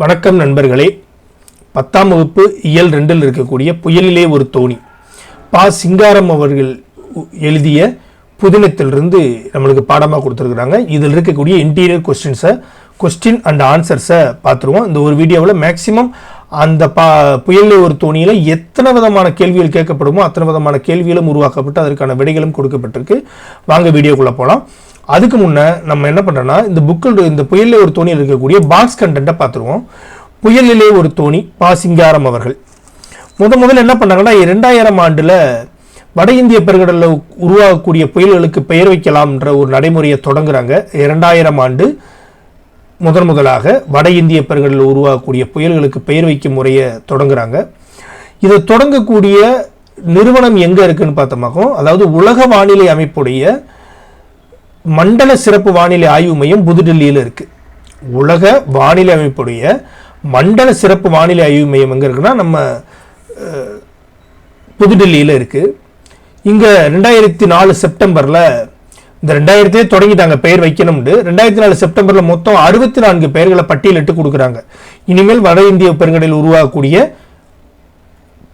வணக்கம் நண்பர்களே. பத்தாம் வகுப்பு இயல் ரெண்டில் இருக்கக்கூடிய புயலிலே ஒரு தோணி. பா. சிங்காரம் அவர்கள் எழுதிய புதினத்திலிருந்து நம்மளுக்கு பாடமாக கொடுத்துருக்குறாங்க. இதில் இருக்கக்கூடிய இன்டீரியர் கொஸ்டின்ஸை கொஸ்டின் அண்ட் ஆன்சர்ஸை பார்த்துருவோம். இந்த ஒரு வீடியோவில் மேக்ஸிமம் அந்த பா புயலிலே ஒரு தோணியில் எத்தனை விதமான கேள்விகள் கேட்கப்படுமோ அத்தனை விதமான கேள்விகளும் உருவாக்கப்பட்டு அதற்கான விடைகளும் கொடுக்கப்பட்டிருக்கு. வாங்க வீடியோக்குள்ளே போகலாம் அதுக்கு முன்னே நம்ம என்ன பண்ணுறோன்னா இந்த புக்கில் இந்த புயலில் ஒரு தோணியில் இருக்கக்கூடிய பாக்ஸ் கண்டென்ட்டை பார்த்துருவோம். புயலிலே ஒரு தோணி பா சிங்காரம் அவர்கள். முத முதல்ல என்ன பண்ணாங்கன்னா இரண்டாயிரம் ஆண்டில் வட இந்திய பெருங்கடலில் உருவாகக்கூடிய புயல்களுக்கு பெயர் வைக்கலாம்ன்ற ஒரு நடைமுறையை தொடங்குறாங்க. இரண்டாயிரம் ஆண்டு முதன் முதலாக வட இந்திய பெருங்கடலில் உருவாகக்கூடிய புயல்களுக்கு பெயர் வைக்கும் முறையை தொடங்குறாங்க. இதை தொடங்கக்கூடிய நிறுவனம் எங்கே இருக்குன்னு பார்த்தோமாக்கும் அதாவது உலக வானிலை அமைப்புடைய மண்டல சிறப்பு வானிலை ஆய்வு மையம் புதுடெல்லியில் இருக்கு. உலக வானிலை அமைப்புடைய மண்டல சிறப்பு வானிலை ஆய்வு மையம் எங்கே இருக்குன்னா நம்ம புதுடெல்லியில் இருக்கு. இங்கே ரெண்டாயிரத்தி நாலு செப்டம்பரில் இந்த ரெண்டாயிரத்தே தொடங்கிட்டாங்க பெயர் வைக்கணும்னு. ரெண்டாயிரத்தி நாலு செப்டம்பரில் மொத்தம் அறுபத்தி நான்கு பெயர்களை பட்டியலிட்டு கொடுக்குறாங்க. இனிமேல் வட இந்திய பெருங்கடலில் உருவாகக்கூடிய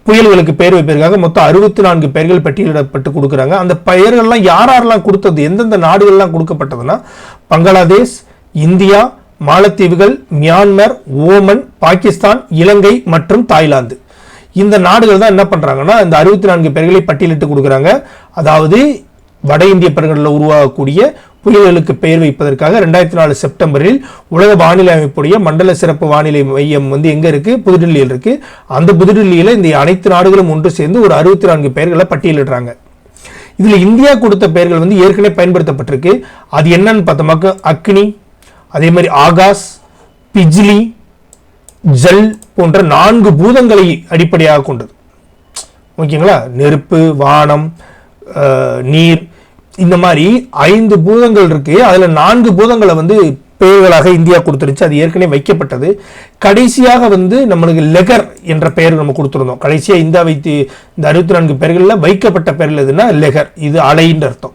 புயல்களுக்கு பெயர் வைப்பதற்காக மொத்தம் அறுபத்தி நான்கு பெயர்கள் பட்டியலிடப்பட்டு கொடுக்குறாங்க. அந்த பெயர்கள்லாம் யார் யாரெல்லாம் கொடுத்தது? எந்தெந்த நாடுகள்லாம் கொடுக்கப்பட்டதுன்னா பங்களாதேஷ் இந்தியா மாலத்தீவுகள் மியான்மர் ஓமன் பாகிஸ்தான் இலங்கை மற்றும் தாய்லாந்து. இந்த நாடுகள் தான் என்ன பண்ணுறாங்கன்னா இந்த அறுபத்தி நான்கு பெயர்களை பட்டியலிட்டு கொடுக்குறாங்க. அதாவது வட இந்திய பெருங்கடலில் உருவாகக்கூடிய புயல்களுக்கு பெயர் வைப்பதற்காக ரெண்டாயிரத்தி நாலு செப்டம்பரில் உலக வானிலை அமைப்புடைய மண்டல சிறப்பு வானிலை மையம் வந்து எங்க இருக்கு? புதுடில்லியில் இருக்கு. அந்த புதுடில்லியில இந்த அனைத்து நாடுகளும் ஒன்று சேர்ந்து ஒரு அறுபத்தி நான்கு பெயர்களை பட்டியலிடுறாங்க. இதுல இந்தியா கொடுத்த பெயர்கள் வந்து ஏற்கனவே பயன்படுத்தப்பட்டிருக்கு. அது என்னன்னு பார்த்தோமாக்க அக்னி அதே மாதிரி ஆகாஷ் பிஜ்லி ஜல் போன்ற நான்கு பூதங்களை அடிப்படையாக கொண்டது. ஓகேங்களா? நெருப்பு வானம் நீர் இந்த மாதிரி ஐந்து பூதங்கள் இருக்கு. அதுல நான்கு பூதங்களை வந்து பெயர்களாக இந்தியா கொடுத்துருச்சு. அது ஏற்கனவே வைக்கப்பட்டது. கடைசியாக வந்து நம்மளுக்கு லெகர் என்ற பெயர் நம்ம கொடுத்துருந்தோம். கடைசியாக இந்தியா வைத்து இந்த அறுபத்தி நான்கு பெயர்களில் வைக்கப்பட்ட பெயர்கள் எதுனா லெகர். இது அலைன்ற அர்த்தம்.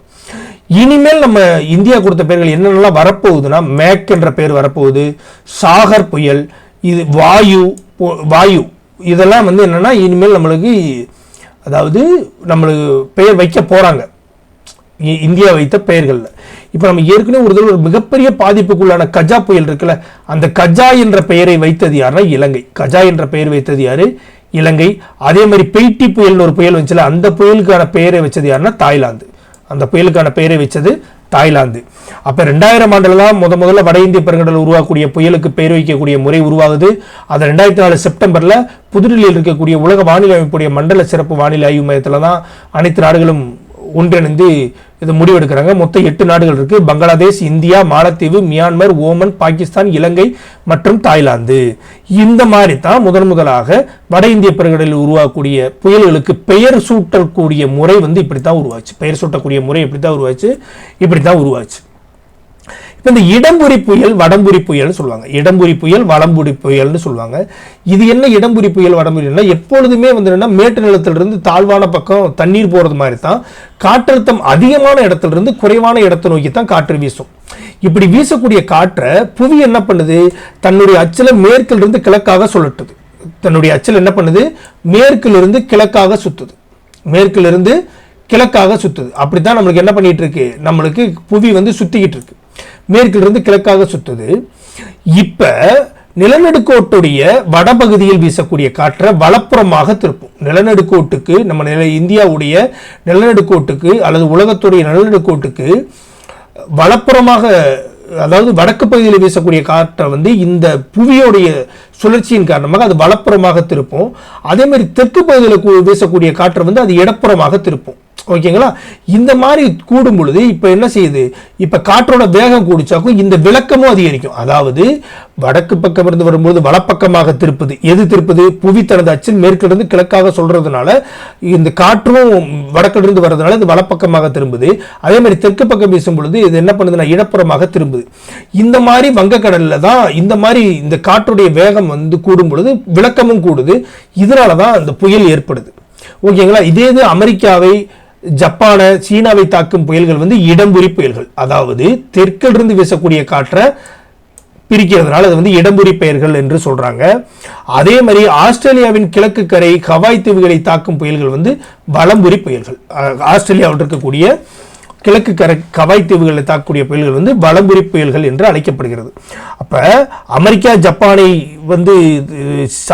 இனிமேல் நம்ம இந்தியா கொடுத்த பெயர்கள் என்னென்னலாம் வரப்போகுதுன்னா மேக் என்ற பெயர் வரப்போகுது. சாகர் புயல் இது வாயு வாயு. இதெல்லாம் வந்து என்னன்னா இனிமேல் நம்மளுக்கு அதாவது நம்மளுக்கு பெயர் வைக்க போகிறாங்க இந்தியா வைத்த பெயர்களில். இப்போ நம்ம ஏற்கனவே ஒரு தடவை ஒரு மிகப்பெரிய பாதிப்புக்குள்ளான கஜா புயல் இருக்குல்ல அந்த கஜா என்ற பெயரை வைத்தது யாருன்னா இலங்கை. கஜா என்ற பெயர் வைத்தது யாரு? இலங்கை. அதே மாதிரி பெய்டி புயல்னு ஒரு புயல் வந்துச்சுல அந்த புயலுக்கான பெயரை வச்சது யாருன்னா தாய்லாந்து. அந்த புயலுக்கான பெயரை வச்சது தாய்லாந்து. அப்போ ரெண்டாயிரம் ஆண்டுல தான் முத முதல்ல வட இந்திய பெருங்கடல் உருவாக்கக்கூடிய புயலுக்கு பெயர் வைக்கக்கூடிய முறை உருவாகுது. அது ரெண்டாயிரத்தி நாலு செப்டம்பரில் புதுடில்லியில் இருக்கக்கூடிய உலக வானிலை அமைப்புடைய மண்டல சிறப்பு வானிலை ஆய்வு மையத்தில் தான் அனைத்து நாடுகளும் ஒன்றிணைந்து இது முடிவெடுக்கிறாங்க. மொத்தம் எட்டு நாடுகள் இருக்கு. Bangladesh India Malatheevu Myanmar Oman Pakistan Ilangai மற்றும் தாய்லாந்து. இந்த மாதிரி தான் முதன் முதலாக வட இந்திய பெருங்கடலில் உருவாகக்கூடிய புயல்களுக்கு பெயர் சூட்டக்கூடிய முறை வந்து இப்படி தான் உருவாச்சு. பெயர் சூட்டக்கூடிய முறை இப்படி தான் உருவாச்சு. இப்படி தான் உருவாச்சு. இப்போ இந்த இடம்புரி புயல் வடம்புரி புயல்னு சொல்லுவாங்க. இடம்புரி புயல் வடம்புரி புயல்னு சொல்லுவாங்க. இது என்ன இடம்புரி புயல் வடம்புரினா எப்பொழுதுமே வந்து என்னன்னா மேட்டு நிலத்திலிருந்து தாழ்வான பக்கம் தண்ணீர் போகிறது மாதிரி தான் காற்றழுத்தம் அதிகமான இடத்துலேருந்து குறைவான இடத்தை நோக்கி தான் காற்று வீசும். இப்படி வீசக்கூடிய காற்றை புவி என்ன பண்ணுது? தன்னுடைய அச்சில மேற்கிலிருந்து கிழக்காக சுழட்டுது. தன்னுடைய அச்சில் என்ன பண்ணுது? மேற்கிலிருந்து கிழக்காக சுத்துது. மேற்கிலிருந்து கிழக்காக சுத்துது. அப்படித்தான் நம்மளுக்கு என்ன பண்ணிட்டு இருக்கு? நம்மளுக்கு புவி வந்து சுத்திக்கிட்டு இருக்கு. மேற்கிலிருந்து கிழக்காக சுத்துது. இப்போ நிலநடுக்கோட்டுடைய வடபகுதியில் வீசக்கூடிய காற்றை வலப்புறமாக திருப்பும். நிலநடுக்கோட்டுக்கு நம்ம நில இந்தியாவுடைய நிலநடுக்கோட்டுக்கு அல்லது உலகத்துடைய நிலநடுக்கோட்டுக்கு வலப்புறமாக அதாவது வடக்கு பகுதியில் வீசக்கூடிய காற்றை வந்து இந்த புவியோடைய சுழற்சியின் காரணமாக அது வலப்புறமாக திருப்பும். அதே மாதிரி தெற்கு பகுதியில் கூ- வீசக்கூடிய காற்று வந்து அது இடப்புறமாக திருப்பும். ஓகேங்களா? இந்த மாதிரி கூடும் பொழுது இப்போ என்ன செய்யுது? இப்போ காற்றோட வேகம் கூடிச்சாக்கும் இந்த விளக்கமும் அதிகரிக்கும். அதாவது வடக்கு பக்கம் இருந்து வரும்போது வலப்பக்கமாக திருப்புது. எது திருப்புது? புவி தனது அச்சில் மேற்கிலிருந்து கிழக்காக சொல்றதுனால இந்த காற்றும் வடக்கிலிருந்து வர்றதுனால இது வலப்பக்கமாக திரும்புது. அதே மாதிரி தெற்கு பக்கம் வீசும் பொழுது இது என்ன பண்ணுதுன்னா இடப்புறமாக திரும்புது. இந்த மாதிரி வங்கக்கடல்ல தான் இந்த மாதிரி இந்த காற்றுடைய வேகம் வந்து கூடும் பொழுது விளக்கமும் கூடுது. இதனால தான் அந்த புயல் ஏற்படுது. ஓகேங்களா? இதே இது அமெரிக்காவை ஜப்பானை சீனாவை தாக்கும் புயல்கள் வந்து இடம்புரி புயல்கள். அதாவது தெற்கிலிருந்து வீசக்கூடிய காற்றை பிரிக்கிறதுனால அது வந்து இடம்புரி பெயர்கள் என்று சொல்றாங்க. அதே மாதிரி ஆஸ்திரேலியாவின் கிழக்கு கரை ஹவாய் தீவுகளை தாக்கும் புயல்கள் வந்து வலம்புரி புயல்கள். ஆஸ்திரேலியாவில் இருக்கக்கூடிய கிழக்கு கரை கவாய் தீவுகளை தாக்கக்கூடிய புயல்கள் வந்து வலம்புரி புயல்கள் என்று அழைக்கப்படுகிறது. அப்போ அமெரிக்கா ஜப்பானை வந்து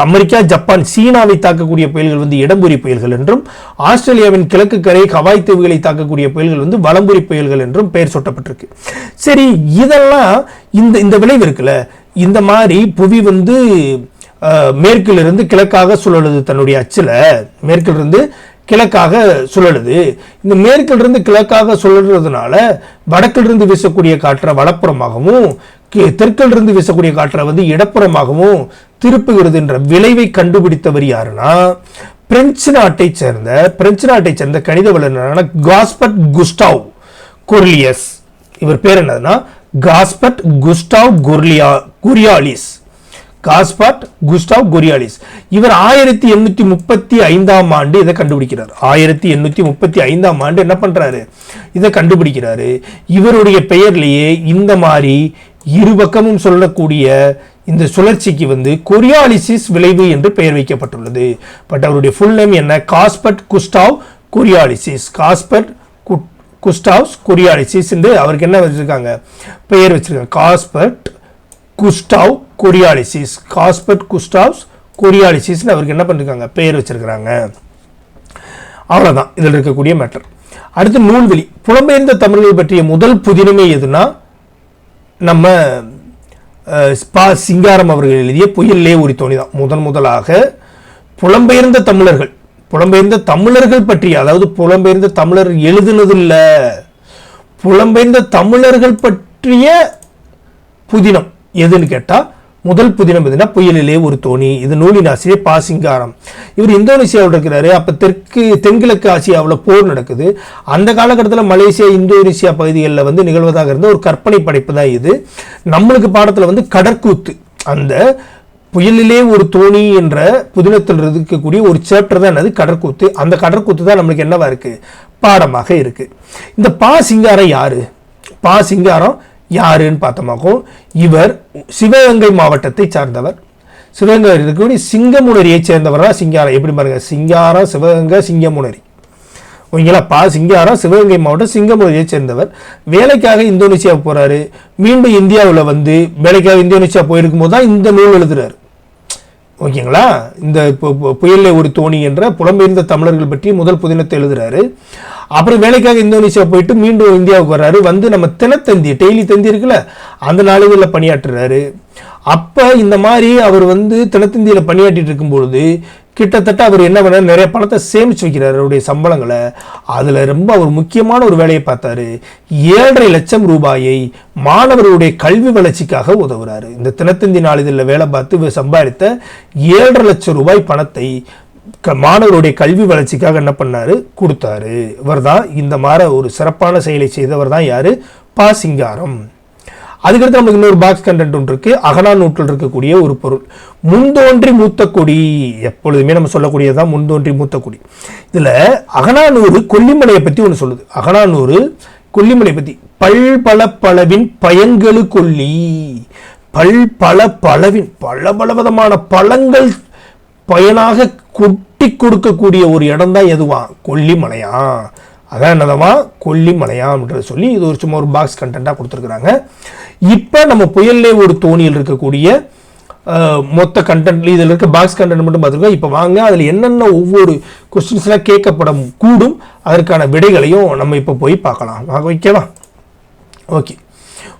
அமெரிக்கா ஜப்பான் சீனாவை தாக்கக்கூடிய புயல்கள் வந்து இடம்புரி புயல்கள் என்றும் ஆஸ்திரேலியாவின் கிழக்கு கரை கவாய் தீவுகளை தாக்கக்கூடிய புயல்கள் வந்து வலம்புரி புயல்கள் என்றும் பெயர் சூட்டப்பட்டிருக்கு. சரி இதெல்லாம் இந்த இந்த விளைவு இருக்குல்ல? இந்த மாதிரி புவி வந்து மேற்கிலிருந்து கிழக்காக சுழலுது தன்னுடைய அச்சில். மேற்கிலிருந்து கிழக்காக சுழலுது. இந்த மேற்கிலிருந்து கிழக்காக சுழல்றதுனால வடக்கிலிருந்து வீசக்கூடிய காற்றை வலப்புறமாகவும் தெற்கிலிருந்து வீசக்கூடிய காற்றை வந்து இடப்புறமாகவும் திருப்புகிறது என்ற விளைவை கண்டுபிடித்தவர் யாருன்னா பிரெஞ்சு நாட்டை சேர்ந்த பிரெஞ்சு நாட்டை சேர்ந்த கணித வல்லுநரான காஸ்பட் குஸ்டாவ் குர்லியஸ். இவர் பேர் என்னதுன்னா காஸ்பட் குஸ்டாவ் குர்லியா குரியாலிஸ் காஸ்பாட் குஸ்டாவ் கொரியாலிஸ். இவர் ஆயிரத்தி எண்ணூத்தி முப்பத்தி ஐந்தாம் ஆண்டு இதை கண்டுபிடிக்கிறார். ஆயிரத்தி எண்ணூத்தி முப்பத்தி ஐந்தாம் ஆண்டு என்ன பண்றாரு? இதை கண்டுபிடிக்கிறாரு. இவருடைய பெயர்லேயே இந்த மாதிரி இரு பக்கமும் சொல்லக்கூடிய இந்த சுழற்சிக்கு வந்து கொரியாலிசிஸ் விளைவு என்று பெயர் வைக்கப்பட்டுள்ளது. பட் அவருடைய ஃபுல் நேம் என்ன? காஸ்பட் குஸ்டாவ் கொரியாலிசிஸ். காஸ்பட் குஸ்டாவ்ஸ் கொரியாலிசிஸ் என்று அவருக்கு என்ன வச்சிருக்காங்க? பெயர் வச்சிருக்காங்க. காஸ்பட் குஸ்டாவ் கொரியாலிசிஸ் காஸ்பர்ட் குஸ்டாவ்ஸ் கொரியாலிசிஸ்னு அவருக்கு என்ன பண்ணிருக்காங்க? பெயர் வச்சிருக்கிறாங்க. அவ்வளோதான் இதில் இருக்கக்கூடிய மேட்டர் அடுத்து நூல்வெளி. புலம்பெயர்ந்த தமிழர்கள் பற்றிய முதல் புதினமே எதுனா நம்ம ஸ்பா சிங்காரம் அவர்கள் எழுதிய புயல்லே ஒரு தோணி தான். முதன் முதலாக புலம்பெயர்ந்த தமிழர்கள் புலம்பெயர்ந்த தமிழர்கள் பற்றிய அதாவது புலம்பெயர்ந்த தமிழர் எழுதுனதில்லை. புலம்பெயர்ந்த தமிழர்கள் பற்றிய புதினம். எதுன்னு கேட்டால் முதல் புதினம் எதுனா புயலிலே ஒரு தோணி இது நூலின் ஆசிரியர் பா. சிங்காரம். இவர் இந்தோனேசியாவில் இருக்கிறாரு. அப்போ தெற்கு தென்கிழக்கு ஆசியாவில் போர் நடக்குது. அந்த காலகட்டத்தில் மலேசியா இந்தோனேசியா பகுதிகளில் வந்து நிகழ்வதாக இருந்த ஒரு கற்பனை படைப்பு தான் இது. நம்மளுக்கு பாடத்தில் வந்து கடற்கூத்து. அந்த புயலிலே ஒரு தோணி என்ற புதினத்தில் இருக்கக்கூடிய ஒரு சேப்டர் தான் என்னது கடற்கூத்து. அந்த கடற்கூத்து தான் நம்மளுக்கு என்னவா இருக்குது பாடமாக இருக்குது இந்த பா. சிங்காரம் யாரு? பா. சிங்காரம் யாருன்னு பார்த்தோமாக்கும் இவர் சிவகங்கை மாவட்டத்தை சார்ந்தவர். சிவகங்கை இருக்கக்கூடிய சிங்கமுனரியை சேர்ந்தவர்? தான் சிங்காரம். எப்படி பாருங்க? சிங்காரம் சிவகங்கை சிங்கமுனரி. ஓகேங்களா? பா சிங்காரம் சிவகங்கை மாவட்டம் சிங்கமுனரியை சேர்ந்தவர். வேலைக்காக இந்தோனேசியா போறாரு. மீண்டும் இந்தியாவில் வந்து வேலைக்காக இந்தோனேசியா போயிருக்கும் போது தான் இந்த நூல் எழுதுறாரு. ஓகேங்களா? இந்த புயலில் ஒரு தோணி என்ற புலம்பெயர்ந்த தமிழர்கள் பற்றி முதல் புதினத்தை எழுதுறாரு. அப்புறம் வேலைக்காக இந்தோனேஷியா போயிட்டு மீண்டும் இந்தியாவுக்கு வர்றாரு. வந்து நம்ம தினத்தந்தி டெய்லி தந்தி இருக்குல்ல அந்த நாளிதழில் பணியாற்றுறாரு. அப்போ இந்த மாதிரி அவர் வந்து தினத்தந்தியில் பணியாற்றிட்டு இருக்கும்பொழுது கிட்டத்தட்ட அவர் என்ன பண்ணார்? நிறைய பணத்தை சேமித்து வைக்கிறார் அவருடைய சம்பளங்களை. அதில் ரொம்ப அவர் முக்கியமான ஒரு வேலையை பார்த்தாரு. ஏழரை லட்சம் ரூபாயை மாணவர்களுடைய கல்வி வளர்ச்சிக்காக உதவுறாரு. இந்த தினத்தந்தி நாளிதழில் வேலை பார்த்து சம்பாதித்த ஏழரை லட்சம் ரூபாய் பணத்தை க- மாணவருடைய கல்வி வளர்ச்சிக்காக என்ன பண்ணாரு? கொடுத்தாரு. இவர்தான் இந்த மாதிரி ஒரு சிறப்பான செயலை செய்தவர் தான் யாரு? பா சிங்காரம். அதுக்கடுத்து நமக்கு இன்னொரு பாக்ஸ் கண்டென்ட் ஒன்று இருக்கு. அகனா நூற்றில் இருக்கக்கூடிய ஒரு பொருள். முன்தோன்றி மூத்த கொடி. எப்பொழுதுமே நம்ம சொல்லக்கூடியதான் முன்தோன்றி மூத்த கொடி. இதுல அகனானூறு கொல்லிமலையை பத்தி ஒன்று சொல்லுது. அகனானூறு கொல்லிமலை பத்தி. பல் பல பலவின் பயங்கழு கொல்லி. பல் பல பலவின் பல பல விதமான பழங்கள் பயனாக கொட்டி கொடுக்கக்கூடிய ஒரு இடம் தான் எதுவா? கொல்லிமலையா? அதான் என்னதவா கொல்லிமலையா அப்படின்றத சொல்லி இது ஒரு சும்மா ஒரு பாக்ஸ் கண்டென்ட்டாக கொடுத்துருக்குறாங்க. இப்போ நம்ம புயல்லே ஒரு தோணியில் இருக்கக்கூடிய மொத்த கண்டென்ட் இதில் இருக்க பாக்ஸ் கண்டென்ட் மட்டும் பார்த்துருக்கோம். இப்போ வாங்க அதில் என்னென்ன ஒவ்வொரு கொஸ்டின்ஸ்லாம் கேட்கப்படும் கூடும் அதற்கான விடைகளையும் நம்ம இப்போ போய் பார்க்கலாம். வாங்க ஓகேவா ஓகே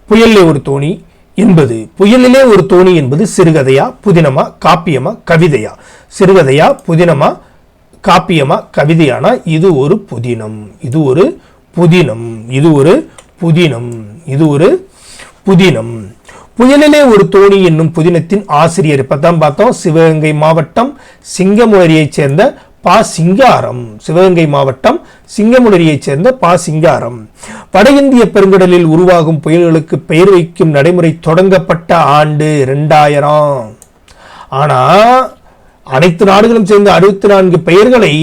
புயல்லே ஒரு தோணி என்பது புயலிலே ஒரு தோணி என்பது சிறுகதையா புதினமா காப்பியமா கவிதையா? சிறுகதையா புதினமா காப்பியமா கவிதையானா இது ஒரு புதினம். இது ஒரு புதினம். இது ஒரு புதினம். இது ஒரு புதினம். புயலிலே ஒரு தோணி என்னும் புதினத்தின் ஆசிரியர் இப்பதான் பார்த்தோம். சிவகங்கை மாவட்டம் சிங்கமுனரியைச் சேர்ந்த பா சிங்காரம் சிவகங்கை மாவட்டம் சிங்கமுனரியைச் சேர்ந்த பா சிங்காரம். வட இந்திய பெருங்கடலில் உருவாகும் புயல்களுக்கு பெயர் வைக்கும் நடைமுறை தொடங்கப்பட்ட ஆண்டு ரெண்டாயிரம் ஆனால் அனைத்து நாடுகளும் சேர்ந்த அறுபத்தி நான்கு பெயர்களை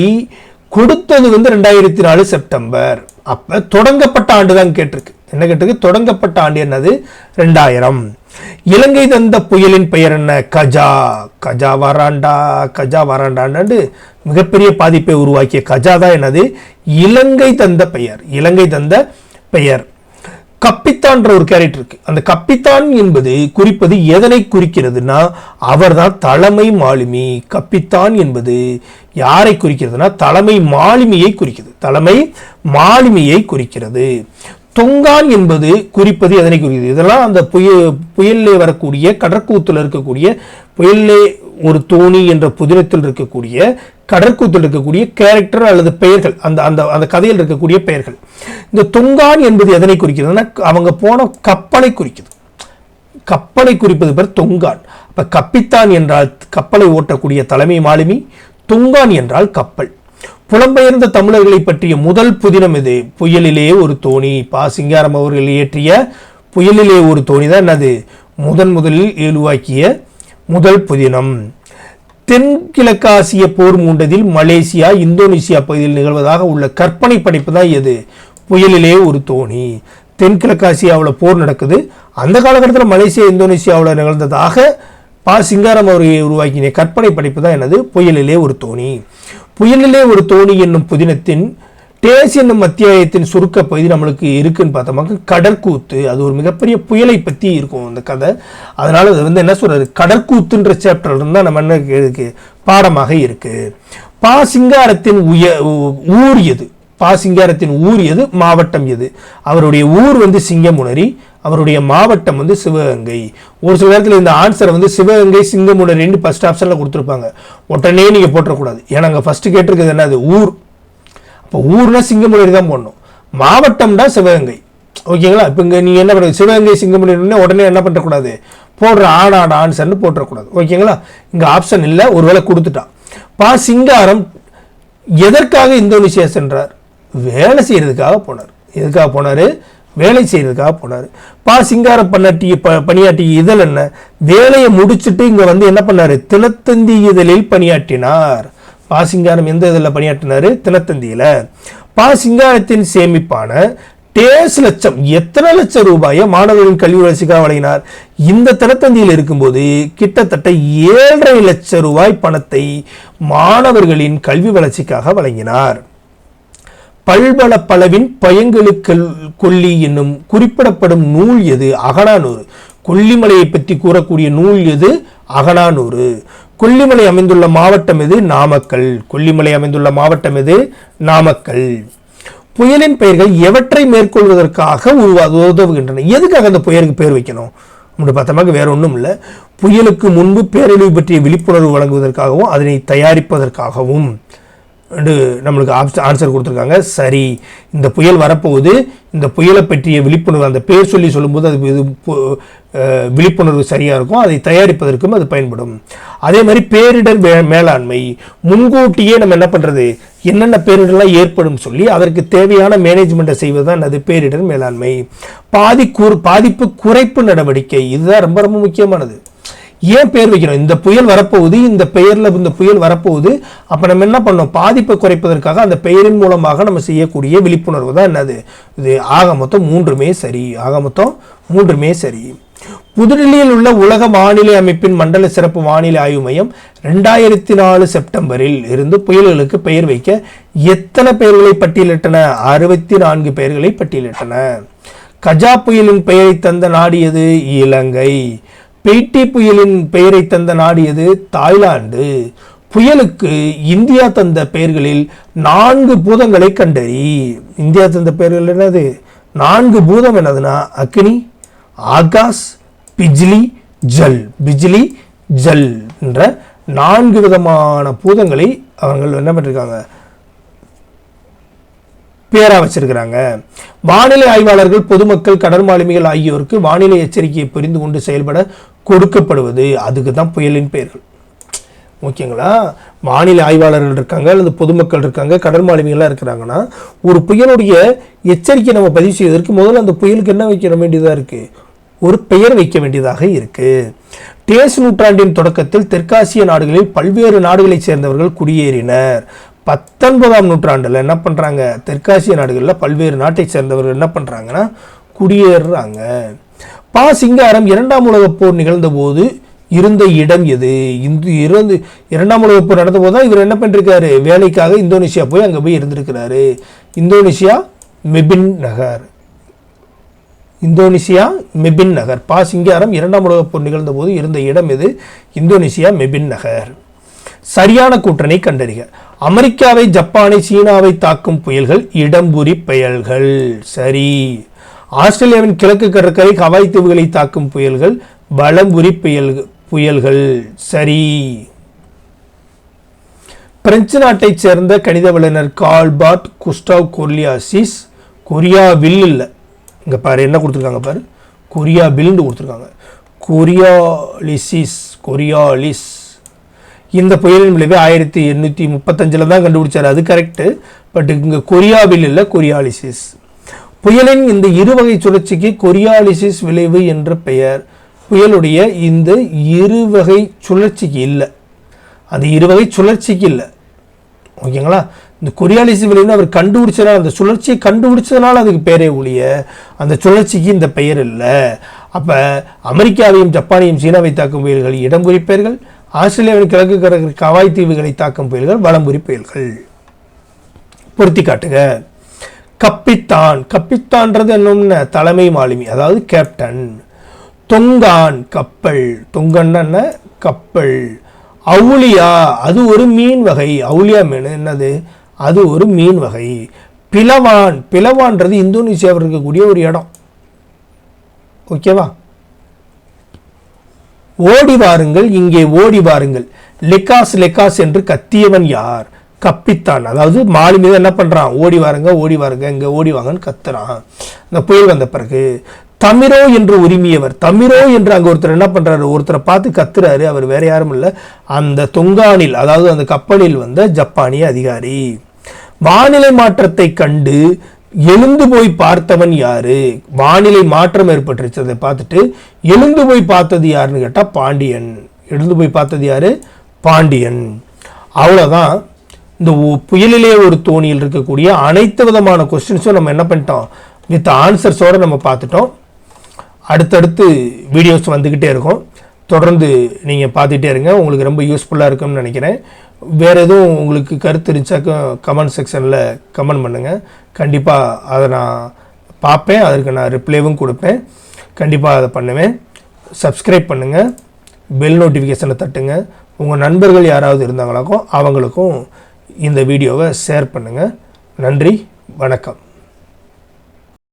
கொடுத்தது வந்து ரெண்டாயிரத்தி நாலு செப்டம்பர். அப்போ தொடங்கப்பட்ட ஆண்டு தான் கேட்டிருக்கு. என்ன கேட்டிருக்கு? தொடங்கப்பட்ட ஆண்டு என்னது? ரெண்டாயிரம் இலங்கை தந்த புயலின் பெயர் என்ன? கஜா. கஜா வராண்டா? கஜா வராண்டான்னு மிகப்பெரிய பாதிப்பை உருவாக்கிய கஜா தான் என்னது? இலங்கை தந்த பெயர். இலங்கை தந்த பெயர். கப்பித்தான்ற ஒரு கேரக்டர் இருக்கு. அந்த கப்பித்தான் என்பது குறிப்பது எதனை குறிக்கிறதுனா அவர்தான் தலைமை மாலுமி. கப்பித்தான் என்பது யாரை குறிக்கிறதுனா தலைமை மாலுமியை குறிக்கிறது தலைமை மாலுமியை குறிக்கிறது. தொங்கான் என்பது குறிப்பது எதனை குறிக்கிறது இதெல்லாம் அந்த புயல் புயலிலே வரக்கூடிய கடற்கூத்தில் இருக்கக்கூடிய புயலிலே ஒரு தோணி என்ற புதினத்தில் இருக்கக்கூடிய கடற்கூத்தில் இருக்கக்கூடிய கேரக்டர் அல்லது பெயர்கள் அந்த அந்த அந்த கதையில் இருக்கக்கூடிய பெயர்கள். இந்த தொங்கான் என்பது எதனை குறிக்கிறதுனா அவங்க போன கப்பலை குறிக்குது. கப்பலை குறிப்பது பேர் தொங்கான். இப்போ கப்பித்தான் என்றால் கப்பலை ஓட்டக்கூடிய தலைமை மாலுமி தொங்கான் என்றால் கப்பல். புலம்பெயர்ந்த தமிழர்களை பற்றிய முதல் புதினம் இது. புயலிலே ஒரு தோணி. பா சிங்காரம் அவர்கள் இயற்றிய புயலிலே ஒரு தோணி தான் என்னது முதன் முதலில் ஏழுவாக்கிய முதல் புதினம். தென்கிழக்காசிய போர் மூண்டதில் மலேசியா இந்தோனேசியா பகுதியில் நிகழ்வதாக உள்ள கற்பனை படைப்பு தான் எது. புயலிலே ஒரு தோணி. தென்கிழக்காசியாவில் போர் நடக்குது. அந்த காலகட்டத்தில் மலேசியா இந்தோனேசியாவில் நிகழ்ந்ததாக பா சிங்காரம் அவர்களை உருவாக்கிய கற்பனை படைப்பு தான் எனது புயலிலே ஒரு தோணி. புயலிலே ஒரு தோணி என்னும் புதினத்தின் டேஸ் என்னும் அத்தியாயத்தின் சுருக்க பகுதி நம்மளுக்கு இருக்குன்னு பார்த்தோமாக்க கடற்கூத்து அது ஒரு மிகப்பெரிய புயலை பற்றி இருக்கும் அந்த கதை. அதனால் அது வந்து என்ன சொல்கிறது கடற்கூத்துன்ற சாப்டர் இருந்தால் நம்ம என்ன இருக்கு? பாடமாக இருக்குது பா சிங்காரத்தின் உய ஊர் எது? பா சிங்காரத்தின் ஊர் எது? மாவட்டம் எது? அவருடைய ஊர் வந்து சிங்கமுனரி. அவருடைய மாவட்டம் வந்து சிவகங்கை. ஒரு சில நேரத்தில் இந்த ஆன்சரை வந்து சிவகங்கை சிங்கமுனரின்னு ஃபஸ்ட் ஆப்ஷனில் கொடுத்துருப்பாங்க. உடனே நீங்கள் போட்டக்கூடாது ஏன்னா அங்கே ஃபஸ்ட்டு கேட்டிருக்கிறது என்னது? ஊர். இப்போ ஊர்னா சிங்கமுனரி தான் போடணும். மாவட்டம்னா சிவகங்கை. ஓகேங்களா? இப்போ இங்கே நீங்கள் என்ன பண்ணுறது சிவகங்கை சிங்கமுனரின்னு உடனே என்ன பண்ணக்கூடாது? போடுற ஆடாட ஆன்சர்னு போட்டுறக்கூடாது ஓகேங்களா? இங்கே ஆப்ஷன் இல்லை. ஒருவேளை கொடுத்துட்டான் பா சிங்காரம் எதற்காக இந்தோனேஷியா சென்றார்? வேலை செய்கிறதுக்காக போனார். எதுக்காக போனார்? வேலை செய்கிறதுக்காக போனார். பா சிங்காரம் பண்ணாட்டிய ப பணியாற்றிய இதழ் என்ன? வேலையை முடிச்சுட்டு இங்கே வந்து என்ன பண்ணார்? தினத்தந்தி இதழில் பணியாற்றினார். பா சிங்காரம் எந்த இதில் பணியாற்றினார்? தினத்தந்தியில். பா சிங்காரத்தின் சேமிப்பான டேஸ் லட்சம் எத்தனை லட்சம் ரூபாயை மாணவர்களின் கல்வி வளர்ச்சிக்காக வழங்கினார்? இந்த தினத்தந்தியில் இருக்கும்போது கிட்டத்தட்ட ஏழரை லட்சம் ரூபாய் பணத்தை மாணவர்களின் கல்வி வளர்ச்சிக்காக வழங்கினார். பல்வளப்பளவின் பலவின் பயங்களுக்கு கொல்லி என்னும் குறிப்பிடப்படும் நூல் எது? அகனானூறு கொல்லிமலையை பற்றி கூறக்கூடிய நூல் எது? அகனானூறு கொல்லிமலை அமைந்துள்ள மாவட்டம் எது? நாமக்கல். கொல்லிமலை அமைந்துள்ள மாவட்டம் எது? நாமக்கல். புயலின் பெயர்கள் எவற்றை மேற்கொள்வதற்காக உருவா உதவுகின்றன. எதுக்காக அந்த புயலுக்கு பேர் வைக்கணும்? அப்படி பார்த்தமாக வேற ஒன்றும் இல்லை. புயலுக்கு முன்பு பேரழிவு பற்றிய விழிப்புணர்வு வழங்குவதற்காகவும் அதனை தயாரிப்பதற்காகவும். நம்மளுக்கு ஆப்ஷன் ஆன்சர் கொடுத்துருக்காங்க. சரி இந்த புயல் வரப்போகுது. இந்த புயலை பற்றிய விழிப்புணர்வு அந்த பேர் சொல்லி சொல்லும்போது அது இது பு- விழிப்புணர்வு சரியாக இருக்கும். அதை தயாரிப்பதற்கும் அது பயன்படும். அதே மாதிரி பேரிடர் மே மேலாண்மை. முன்கூட்டியே நம்ம என்ன பண்ணுறது என்னென்ன பேரிடர்லாம் ஏற்படும் சொல்லி அதற்கு தேவையான மேனேஜ்மெண்ட்டை செய்வது தான் அது பேரிடர் மேலாண்மை. பாதி பாதிப்பு குறைப்பு நடவடிக்கை. இதுதான் ரொம்ப ரொம்ப முக்கியமானது. ஏன் பெயர் வைக்கிறோம்? இந்த புயல் வரப்போகுது இந்த பெயர்ல இந்த புயல் வரப்போகுது. அப்ப நம்ம என்ன பண்ணோம்? பாதிப்பை குறைப்பதற்காக அந்த பெயரின் மூலமாக நம்ம செய்யக்கூடிய விழிப்புணர்வு தான் என்னது? இது ஆக மொத்தம் மூன்றுமே சரி. ஆக மொத்தம் மூன்றுமே சரி. புதுடில்லியில் உள்ள உலக வானிலை அமைப்பின் மண்டல சிறப்பு வானிலை ஆய்வு மையம் ரெண்டாயிரத்தி நாலு செப்டம்பரில் இருந்து புயல்களுக்கு பெயர் வைக்க எத்தனை பெயர்களை பட்டியலிட்டன? அறுபத்தி நான்கு பெயர்களை பட்டியலிட்டன. கஜா புயலின் பெயரை தந்த நாடு எது? இலங்கை. பெய்டி புயலின் பெயரை தந்த நாடு எது? தாய்லாந்து. புயலுக்கு இந்தியா தந்த பெயர்களில் நான்கு பூதங்களை கண்டறி. இந்தியா தந்த பெயர்கள் என்னது? நான்கு பூதம் என்னதுன்னா அக்னி ஆகாஷ் பிஜ்லி ஜல். பிஜ்லி ஜல் என்ற நான்கு விதமான பூதங்களை அவர்கள் என்ன பண்ணிருக்காங்க? பேரா வச்சிருக்கிறாங்க. வானிலை ஆய்வாளர்கள் பொதுமக்கள் கடல் மாலுமிகள் ஆகியோருக்கு வானிலை எச்சரிக்கையை புரிந்து கொண்டு செயல்பட கொடுக்கப்படுவது. அதுக்கு தான் புயலின் பெயர்கள் ஓகேங்களா? வானிலை ஆய்வாளர்கள் இருக்காங்க அல்லது பொதுமக்கள் இருக்காங்க கடல் மாலுமிகள்லாம் இருக்கிறாங்கன்னா ஒரு புயலுடைய எச்சரிக்கை நம்ம பதிவு செய்வதற்கு முதல்ல அந்த புயலுக்கு என்ன வைக்க வேண்டியதாக இருக்குது ஒரு பெயர் வைக்க வேண்டியதாக இருக்கு. டேஸ் நூற்றாண்டின் தொடக்கத்தில் தெற்காசிய நாடுகளில் பல்வேறு நாடுகளைச் சேர்ந்தவர்கள் குடியேறினர். பத்தொன்பதாம் நூற்றாண்டில் என்ன பண்ணுறாங்க தெற்காசிய நாடுகளில் பல்வேறு நாட்டை சேர்ந்தவர்கள் என்ன பண்ணுறாங்கன்னா குடியேறுறாங்க. பா சிங்காரம் இரண்டாம் உலகப் போர் நிகழ்ந்த போது இருந்த இடம் எது? இந்து இருந்து இரண்டாம் உலகப் போர் நடந்த போது தான் இவர் என்ன பண்ணிருக்காரு? வேலைக்காக இந்தோனேஷியா போய் அங்கே போய் இருந்திருக்கிறாரு. இந்தோனேஷியா மெபின் நகர். இந்தோனேசியா மெபின் நகர். பா சிங்காரம் இரண்டாம் உலகப் போர் நிகழ்ந்த போது இருந்த இடம் எது? இந்தோனேசியா மெபின் நகர். சரியான கூட்டணி கண்டறிக. அமெரிக்காவை ஜப்பானை சீனாவை தாக்கும் புயல்கள் இடம்புரி புயல்கள். சரி. ஆஸ்திரேலியாவின் கிழக்கு கடற்கரை ஹவாய் தீவுகளை தாக்கும் புயல்கள் பலம்புரி புயல் புயல்கள். சரி. பிரெஞ்சு நாட்டைச் சேர்ந்த கணித வல்லுநர் கால்பாட் குஸ்டாவ் கொர்லியாசிஸ் கொரியாவில் இல்லை. இங்கே பாரு என்ன கொடுத்துருக்காங்க பாரு? கொரியா பில்னு கொடுத்துருக்காங்க. கொரியாலிசிஸ் கொரியாலிஸ். இந்த புயலின் விளைவு ஆயிரத்தி எண்ணூற்றி முப்பத்தஞ்சில் தான் கண்டுபிடிச்சார். அது கரெக்டு பட் இங்கே கொரியாவில் இல்லை கொரியாலிசிஸ். புயலின் இந்த இருவகை சுழற்சிக்கு கொரியாலிசிஸ் விளைவு என்ற பெயர். புயலுடைய இந்த இருவகை சுழற்சிக்கு இல்லை. அந்த இருவகை சுழற்சிக்கு இல்லை. ஓகேங்களா? இந்த கொரியாலிசி விளைவுன்னு அவர் கண்டுபிடிச்சதுனால அந்த சுழற்சியை கண்டுபிடிச்சதுனால அதுக்கு பேரே ஒழிய அந்த சுழற்சிக்கு இந்த பெயர் இல்லை. அப்போ அமெரிக்காவையும் ஜப்பானையும் சீனாவை தாக்கும் புயல்கள் இடம் பெயர்கள் ஆஸ்திரேலியாவின் கிழக்கு கடற்கரை கவாய் தீவுகளை தாக்கும் புயல்கள் வலம்புரி புயல்கள். பொருத்தி காட்டுக. கப்பித்தான். கப்பித்தான்றது என்னன்னு தலைமை மாலுமி அதாவது கேப்டன் தொங்கான் கப்பல். தொங்கன்னா கப்பல். அவுளியா அது ஒரு மீன் வகை. அவுளியா மீன் என்னது? அது ஒரு மீன் வகை. பிளவான். பிளவான்றது இந்தோனேசியாவில் இருக்கக்கூடிய ஒரு இடம். ஓகேவா? ஓடி வாருங்கள் இங்கே ஓடி வாருங்கள். லெக்காஸ் லெக்காஸ் என்று கத்தியவன் யார்? கப்பித்தான். அதாவது மாலி மீது என்ன பண்ணுறான் ஓடி வாருங்க ஓடி வாருங்க இங்கே ஓடி வாங்கன்னு கத்துறான். அந்த புயல் வந்த பிறகு தமிரோ என்று உரிமையவர் தமிரோ என்று அங்கே ஒருத்தர் என்ன பண்ணுறாரு ஒருத்தரை பார்த்து கத்துறாரு அவர் வேற யாரும் இல்லை. அந்த தொங்கானில் அதாவது அந்த கப்பலில் வந்த ஜப்பானிய அதிகாரி வானிலை மாற்றத்தை கண்டு எழுந்து போய் பார்த்தவன் யாரு? வானிலை மாற்றம் ஏற்பட்டுருச்சு அதை பார்த்துட்டு எழுந்து போய் பார்த்தது யாருன்னு கேட்டால் பாண்டியன். எழுந்து போய் பார்த்தது யாரு? பாண்டியன். அவ்வளோதான் இந்த புயலிலே ஒரு தோணியில் இருக்கக்கூடிய அனைத்து விதமான கொஸ்டின்ஸும் நம்ம என்ன பண்ணிட்டோம்? வித் ஆன்சர்ஸோடு நம்ம பார்த்துட்டோம். அடுத்தடுத்து வீடியோஸ் வந்துக்கிட்டே இருக்கும். தொடர்ந்து நீங்கள் பார்த்துட்டே இருங்க. உங்களுக்கு ரொம்ப யூஸ்ஃபுல்லாக இருக்கும்னு நினைக்கிறேன். வேறு எதுவும் உங்களுக்கு கருத்து இருந்துச்சாக்கும் கமெண்ட் செக்ஷனில் கமெண்ட் பண்ணுங்கள் கண்டிப்பாக அதை நான் பார்ப்பேன். அதற்கு நான் ரிப்ளைவும் கொடுப்பேன். கண்டிப்பாக அதை பண்ணுவேன். சப்ஸ்கிரைப் பண்ணுங்கள் பெல் நோட்டிஃபிகேஷனை தட்டுங்க. உங்கள் நண்பர்கள் யாராவது இருந்தாங்களாக்கும் அவங்களுக்கும் இந்த வீடியோவை ஷேர் பண்ணுங்கள் நன்றி. வணக்கம்.